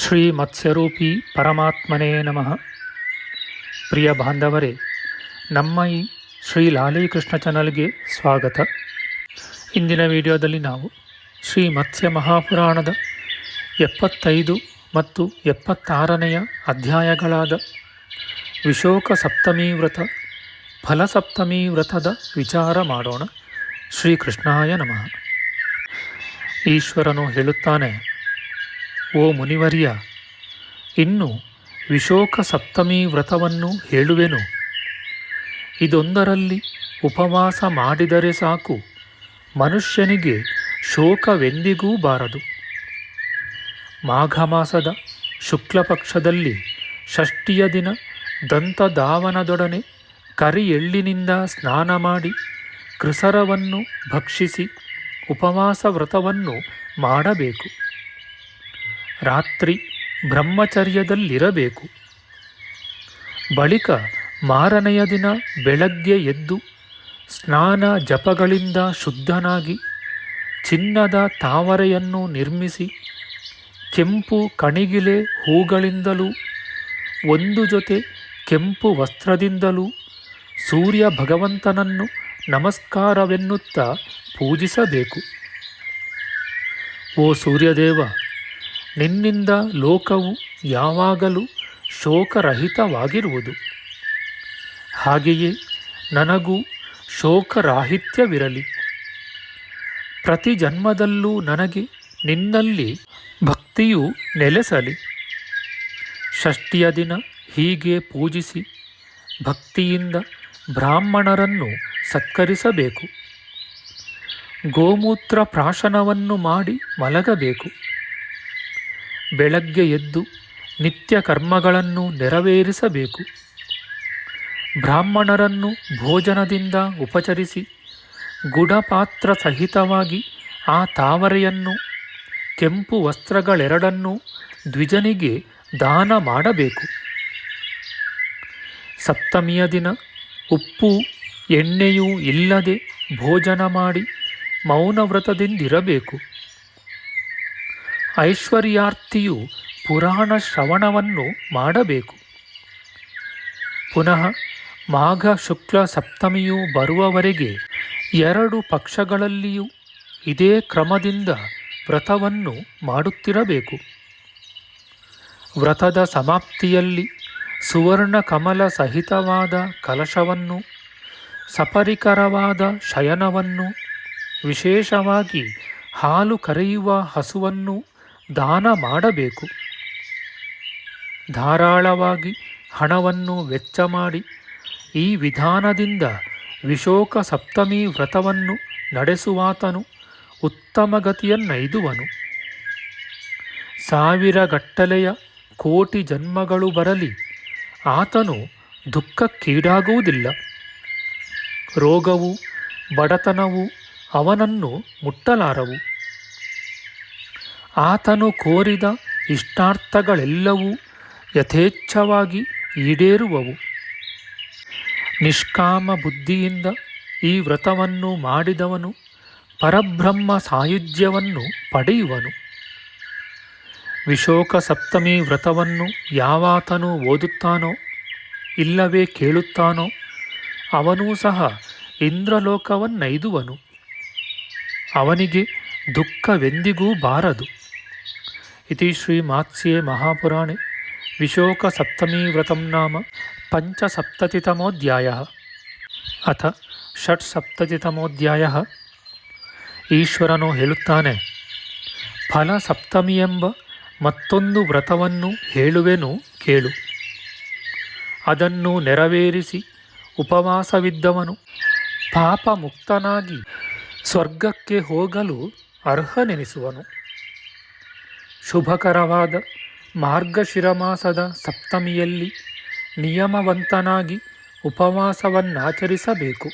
ಶ್ರೀ ಮತ್ಸ್ಯರೂಪಿ ಪರಮಾತ್ಮನೇ ನಮಃ. ಪ್ರಿಯ ಬಾಂಧವರೇ, ನಮ್ಮ ಈ ಶ್ರೀ ಲಾಲೀಕೃಷ್ಣ ಚಾನಲ್ಗೆ ಸ್ವಾಗತ. ಇಂದಿನ ವಿಡಿಯೋದಲ್ಲಿ ನಾವು ಶ್ರೀ ಮತ್ಸ್ಯ ಮಹಾಪುರಾಣದ ಎಪ್ಪತ್ತೈದು ಮತ್ತು ಎಪ್ಪತ್ತಾರನೆಯ ಅಧ್ಯಾಯಗಳಾದ ವಿಶೋಕ ಸಪ್ತಮಿ ವ್ರತ ಫಲಸಪ್ತಮಿ ವ್ರತದ ವಿಚಾರ ಮಾಡೋಣ. ಶ್ರೀಕೃಷ್ಣಾಯ ನಮಃ. ಈಶ್ವರನು ಹೇಳುತ್ತಾನೆ ಓ ಮುನಿವರ್ಯ, ಇನ್ನು ವಿಶೋಕ ಸಪ್ತಮಿ ವ್ರತವನ್ನು ಹೇಳುವೆನು. ಇದೊಂದರಲ್ಲಿ ಉಪವಾಸ ಮಾಡಿದರೆ ಸಾಕು, ಮನುಷ್ಯನಿಗೆ ಶೋಕವೆಂದಿಗೂ ಬಾರದು. ಮಾಘ ಮಾಸದ ಶುಕ್ಲಪಕ್ಷದಲ್ಲಿ ಷಷ್ಠಿಯ ದಿನ ದಂತದಾವನದೊಡನೆ ಕರಿ ಎಳ್ಳಿನಿಂದ ಸ್ನಾನ ಮಾಡಿ ಕೃಸರವನ್ನು ಭಕ್ಷಿಸಿ ಉಪವಾಸ ವ್ರತವನ್ನು ಮಾಡಬೇಕು. ರಾತ್ರಿ ಬ್ರಹ್ಮಚರ್ಯದಲ್ಲಿರಬೇಕು. ಬಳಿಕ ಮಾರನೆಯ ದಿನ ಬೆಳಗ್ಗೆ ಎದ್ದು ಸ್ನಾನ ಜಪಗಳಿಂದ ಶುದ್ಧನಾಗಿ ಚಿನ್ನದ ತಾವರೆಯನ್ನು ನಿರ್ಮಿಸಿ ಕೆಂಪು ಕಣಿಗಿಲೆ ಹೂಗಳಿಂದಲೂ ಒಂದು ಜೊತೆ ಕೆಂಪು ವಸ್ತ್ರದಿಂದಲೂ ಸೂರ್ಯ ಭಗವಂತನನ್ನು ನಮಸ್ಕಾರವೆನ್ನುತ್ತಾ ಪೂಜಿಸಬೇಕು. ಓ ಸೂರ್ಯದೇವ ನಿನ್ನಿಂದ ಲೋಕವು ಯಾವಾಗಲೂ ಶೋಕರಹಿತವಾಗಿರುವುದು. ಹಾಗೆಯೇ ನನಗೂ ಶೋಕರಾಹಿತ್ಯವಿರಲಿ. ಪ್ರತಿ ಜನ್ಮದಲ್ಲೂ ನನಗೆ ನಿನ್ನಲ್ಲಿ ಭಕ್ತಿಯು ನೆಲೆಸಲಿ. ಷಷ್ಠಿಯ ದಿನ ಹೀಗೆ ಪೂಜಿಸಿ ಭಕ್ತಿಯಿಂದ ಬ್ರಾಹ್ಮಣರನ್ನು ಸತ್ಕರಿಸಬೇಕು. ಗೋಮೂತ್ರ ಪ್ರಾಶನವನ್ನು ಮಾಡಿ ಮಲಗಬೇಕು. ಬೆಳಗ್ಗೆ ಎದ್ದು ನಿತ್ಯ ಕರ್ಮಗಳನ್ನು ನೆರವೇರಿಸಬೇಕು. ಬ್ರಾಹ್ಮಣರನ್ನು ಭೋಜನದಿಂದ ಉಪಚರಿಸಿ ಗುಡಪಾತ್ರ ಸಹಿತವಾಗಿ ಆ ತಾವರೆಯನ್ನು, ಕೆಂಪು ವಸ್ತ್ರಗಳೆರಡನ್ನೂ ದ್ವಿಜನಿಗೆ ದಾನ ಮಾಡಬೇಕು. ಸಪ್ತಮಿಯ ದಿನ ಉಪ್ಪು, ಎಣ್ಣೆಯೂ ಇಲ್ಲದೆ ಭೋಜನ ಮಾಡಿ ಮೌನವ್ರತದಿಂದಿರಬೇಕು. ಐಶ್ವರ್ಯಾರ್ಥಿಯು ಪುರಾಣ ಶ್ರವಣವನ್ನು ಮಾಡಬೇಕು. ಪುನಃ ಮಾಘ ಶುಕ್ಲ ಸಪ್ತಮಿಯು ಬರುವವರೆಗೆ ಎರಡು ಪಕ್ಷಗಳಲ್ಲಿಯೂ ಇದೇ ಕ್ರಮದಿಂದ ವ್ರತವನ್ನು ಮಾಡುತ್ತಿರಬೇಕು. ವ್ರತದ ಸಮಾಪ್ತಿಯಲ್ಲಿ ಸುವರ್ಣ ಕಮಲ ಸಹಿತವಾದ ಕಲಶವನ್ನು, ಸಪರಿಕರವಾದ ಶಯನವನ್ನು, ವಿಶೇಷವಾಗಿ ಹಾಲು ಕರೆಯುವ ಹಸುವನ್ನು ದಾನ ಮಾಡಬೇಕು. ಧಾರಾಳವಾಗಿ ಹಣವನ್ನು ವೆಚ್ಚ ಮಾಡಿ ಈ ವಿಧಾನದಿಂದ ವಿಶೋಕ ಸಪ್ತಮಿ ವ್ರತವನ್ನು ನಡೆಸುವಾತನು, ಉತ್ತಮ ಗತಿಯನ್ನೈದುವನು. ಸಾವಿರಗಟ್ಟಲೆಯ ಕೋಟಿ ಜನ್ಮಗಳು ಬರಲಿ, ಆತನು ದುಃಖಕ್ಕೀಡಾಗುವುದಿಲ್ಲ. ರೋಗವು ಬಡತನವು ಅವನನ್ನು ಮುಟ್ಟಲಾರವು. ಆತನು ಕೋರಿದ ಇಷ್ಟಾರ್ಥಗಳೆಲ್ಲವೂ ಯಥೇಚ್ಛವಾಗಿ ಈಡೇರುವವು. ನಿಷ್ಕಾಮ ಬುದ್ಧಿಯಿಂದ ಈ ವ್ರತವನ್ನು ಮಾಡಿದವನು ಪರಬ್ರಹ್ಮ ಸಾಯುಜ್ಯವನ್ನು ಪಡೆಯುವನು. ವಿಶೋಕ ಸಪ್ತಮಿ ವ್ರತವನ್ನು ಯಾವಾತನು ಓದುತ್ತಾನೋ ಇಲ್ಲವೇ ಕೇಳುತ್ತಾನೋ ಅವನೂ ಸಹ ಇಂದ್ರಲೋಕವನ್ನೈದುವನು. ಅವನಿಗೆ ದುಃಖವೆಂದಿಗೂ ಬಾರದು. ಇತಿ ಮಹಾಪುರಾಣೆ ವಿಶೋಕ ಸಪ್ತಮೀ ವ್ರತಂ ನಾಮ ಪಂಚಸಪ್ತತಿತಮೋಧ್ಯಾಯ ಅಥ ಷಟ್ಸಪ್ತತಿತಮೋಧ್ಯಾಯ ಈಶ್ವರನು ಹೇಳುತ್ತಾನೆ ಫಲ ಸಪ್ತಮಿ ಎಂಬ ಮತ್ತೊಂದು ವ್ರತವನ್ನು ಹೇಳುವೆನು ಕೇಳು। ಅದನ್ನು ನೆರವೇರಿಸಿ ಉಪವಾಸವಿದ್ದವನು ಪಾಪ ಮುಕ್ತನಾಗಿ ಸ್ವರ್ಗಕ್ಕೆ ಹೋಗಲು ಅರ್ಹನೆನಿಸುವನು। ಶುಭಕರವಾದ ಮಾರ್ಗಶಿರಮಾಸದ ಸಪ್ತಮಿಯಲ್ಲಿ ನಿಯಮವಂತನಾಗಿ ಉಪವಾಸವನ್ನಾಚರಿಸಬೇಕು.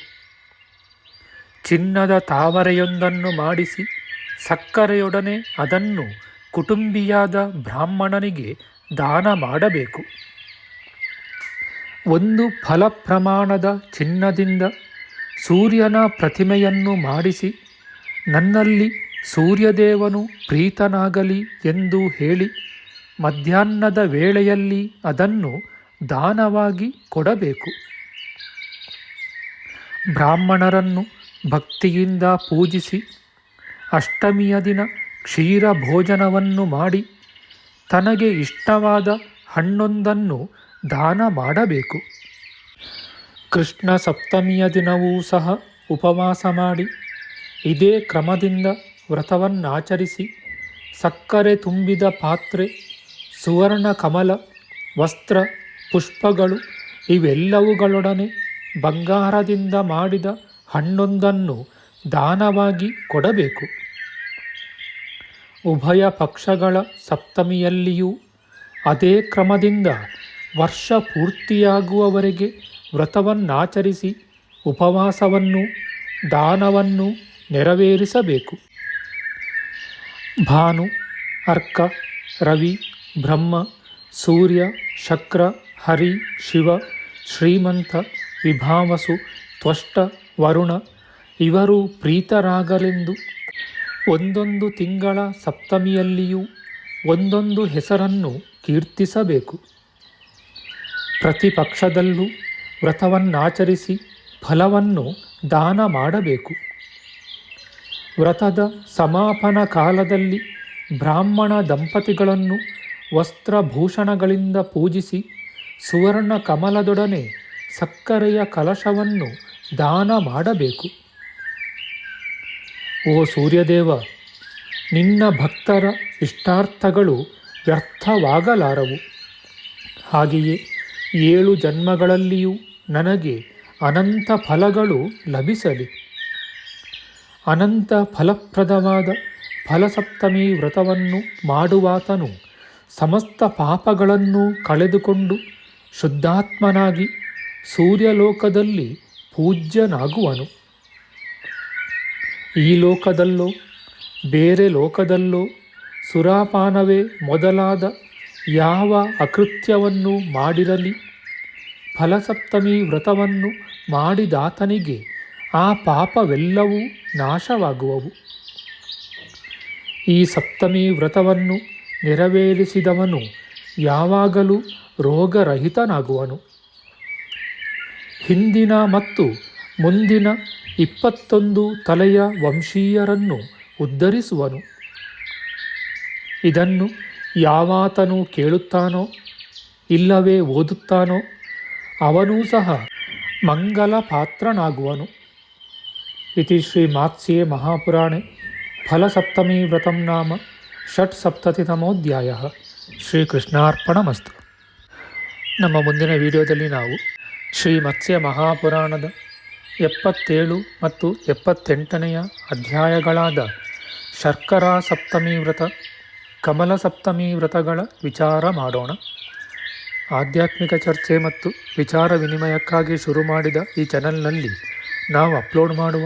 ಚಿನ್ನದ ತಾವರೆಯೊಂದನ್ನು ಮಾಡಿಸಿ ಸಕ್ಕರೆಯೊಡನೆ ಅದನ್ನು ಕುಟುಂಬಿಯಾದ ಬ್ರಾಹ್ಮಣನಿಗೆ ದಾನ ಮಾಡಬೇಕು. ಒಂದು ಫಲ ಪ್ರಮಾಣದ ಚಿನ್ನದಿಂದ ಸೂರ್ಯನ ಪ್ರತಿಮೆಯನ್ನು ಮಾಡಿಸಿ ನನ್ನಲ್ಲಿ ಸೂರ್ಯದೇವನು ಪ್ರೀತನಾಗಲಿ ಎಂದು ಹೇಳಿ ಮಧ್ಯಾಹ್ನದ ವೇಳೆಯಲ್ಲಿ ಅದನ್ನು ದಾನವಾಗಿ ಕೊಡಬೇಕು. ಬ್ರಾಹ್ಮಣರನ್ನು ಭಕ್ತಿಯಿಂದ ಪೂಜಿಸಿ ಅಷ್ಟಮಿಯ ದಿನ ಕ್ಷೀರ ಭೋಜನವನ್ನು ಮಾಡಿ ತನಗೆ ಇಷ್ಟವಾದ ಹಣ್ಣೊಂದನ್ನು ದಾನ ಮಾಡಬೇಕು. ಕೃಷ್ಣ ಸಪ್ತಮಿಯ ದಿನವೂ ಸಹ ಉಪವಾಸ ಮಾಡಿ ಇದೇ ಕ್ರಮದಿಂದ ವ್ರತವನ್ನಾಚರಿಸಿ ಸಕ್ಕರೆ ತುಂಬಿದ ಪಾತ್ರೆ, ಸುವರ್ಣ ಕಮಲ, ವಸ್ತ್ರ, ಪುಷ್ಪಗಳು ಇವೆಲ್ಲವುಗಳೊಡನೆ ಬಂಗಾರದಿಂದ ಮಾಡಿದ ಹಣ್ಣೊಂದನ್ನು ದಾನವಾಗಿ ಕೊಡಬೇಕು. ಉಭಯ ಪಕ್ಷಗಳ ಸಪ್ತಮಿಯಲ್ಲಿಯೂ ಅದೇ ಕ್ರಮದಿಂದ ವರ್ಷ ಪೂರ್ತಿಯಾಗುವವರೆಗೆ ವ್ರತವನ್ನಾಚರಿಸಿ ಉಪವಾಸವನ್ನು, ದಾನವನ್ನು ನೆರವೇರಿಸಬೇಕು. ಭಾನು, ಅರ್ಕ, ರವಿ, ಬ್ರಹ್ಮ, ಸೂರ್ಯ, ಶಕ್ರ, ಹರಿ, ಶಿವ, ಶ್ರೀಮಂತ, ವಿಭಾವಸು, ತ್ವಷ್ಟ, ವರುಣ ಇವರು ಪ್ರೀತರಾಗಲೆಂದು. ಒಂದೊಂದು ತಿಂಗಳ ಸಪ್ತಮಿಯಲ್ಲಿಯೂ ಒಂದೊಂದು ಹೆಸರನ್ನು ಕೀರ್ತಿಸಬೇಕು. ಪ್ರತಿಪಕ್ಷದಲ್ಲೂ ವ್ರತವನ್ನಾಚರಿಸಿ ಫಲವನ್ನು ದಾನ ಮಾಡಬೇಕು. ವ್ರತದ ಸಮಾಪನ ಕಾಲದಲ್ಲಿ ಬ್ರಾಹ್ಮಣ ದಂಪತಿಗಳನ್ನು ವಸ್ತ್ರಭೂಷಣಗಳಿಂದ ಪೂಜಿಸಿ ಸುವರ್ಣ ಕಮಲದೊಡನೆ ಸಕ್ಕರೆಯ ಕಲಶವನ್ನು ದಾನ ಮಾಡಬೇಕು. ಓ ಸೂರ್ಯದೇವ, ನಿನ್ನ ಭಕ್ತರ ಇಷ್ಟಾರ್ಥಗಳು ವ್ಯರ್ಥವಾಗಲಾರವು. ಹಾಗೆಯೇ ಏಳು ಜನ್ಮಗಳಲ್ಲಿಯೂ ನನಗೆ ಅನಂತ ಫಲಗಳು ಲಭಿಸಲಿ. ಅನಂತ ಫಲಪ್ರದವಾದ ಫಲಸಪ್ತಮಿ ವ್ರತವನ್ನು ಮಾಡುವಾತನು ಸಮಸ್ತ ಪಾಪಗಳನ್ನು ಕಳೆದುಕೊಂಡು ಶುದ್ಧಾತ್ಮನಾಗಿ ಸೂರ್ಯಲೋಕದಲ್ಲಿ ಪೂಜ್ಯನಾಗುವನು. ಈ ಲೋಕದಲ್ಲೋ, ಬೇರೆ ಲೋಕದಲ್ಲೋ, ಸುರಾಪಾನವೇ ಮೊದಲಾದ ಯಾವ ಅಕೃತ್ಯವನ್ನು ಮಾಡಿರಲಿ. ಫಲಸಪ್ತಮಿ ವ್ರತವನ್ನು ಮಾಡಿದಾತನಿಗೆ ಆ ಪಾಪವೆಲ್ಲವೂ ನಾಶವಾಗುವವು. ಈ ಸಪ್ತಮಿ ವ್ರತವನ್ನು ನೆರವೇರಿಸಿದವನು ಯಾವಾಗಲೂ ರೋಗರಹಿತನಾಗುವನು. ಹಿಂದಿನ ಮತ್ತು ಮುಂದಿನ ಇಪ್ಪತ್ತೊಂದು ತಲೆಯ ವಂಶೀಯರನ್ನು ಉದ್ಧರಿಸುವನು. ಇದನ್ನು ಯಾವಾತನು ಕೇಳುತ್ತಾನೋ, ಇಲ್ಲವೇ ಓದುತ್ತಾನೋ, ಅವನೂ ಸಹ ಮಂಗಲ ಪಾತ್ರನಾಗುವನು ಇತಿ ಶ್ರೀ ಮಾತ್ಸ್ಯೆ ಮಹಾಪುರಾಣೆ ಫಲಸಪ್ತಮಿ ವ್ರತಂ ನಾಮ ಷಟ್ಸಪ್ತತಿತಮೋಧ್ಯಾಯ ಶ್ರೀಕೃಷ್ಣಾರ್ಪಣಮಸ್ತು ನಮ್ಮ ಮುಂದಿನ ವಿಡಿಯೋದಲ್ಲಿ ನಾವು ಶ್ರೀ ಮತ್ಸ್ಯ ಮಹಾಪುರಾಣದ ಎಪ್ಪತ್ತೇಳು ಮತ್ತು ಎಪ್ಪತ್ತೆಂಟನೆಯ ಅಧ್ಯಾಯಗಳಾದ ಶರ್ಕರಾ ಸಪ್ತಮಿ ವ್ರತ, ಕಮಲ ಸಪ್ತಮಿ ವ್ರತಗಳ ವಿಚಾರ ಮಾಡೋಣ. ಆಧ್ಯಾತ್ಮಿಕ ಚರ್ಚೆ ಮತ್ತು ವಿಚಾರ ವಿನಿಮಯಕ್ಕಾಗಿ ಶುರು ಮಾಡಿದ ಈ ಚಾನಲ್ನಲ್ಲಿ ನಾವು ಅಪ್ಲೋಡ್ ಮಾಡುವ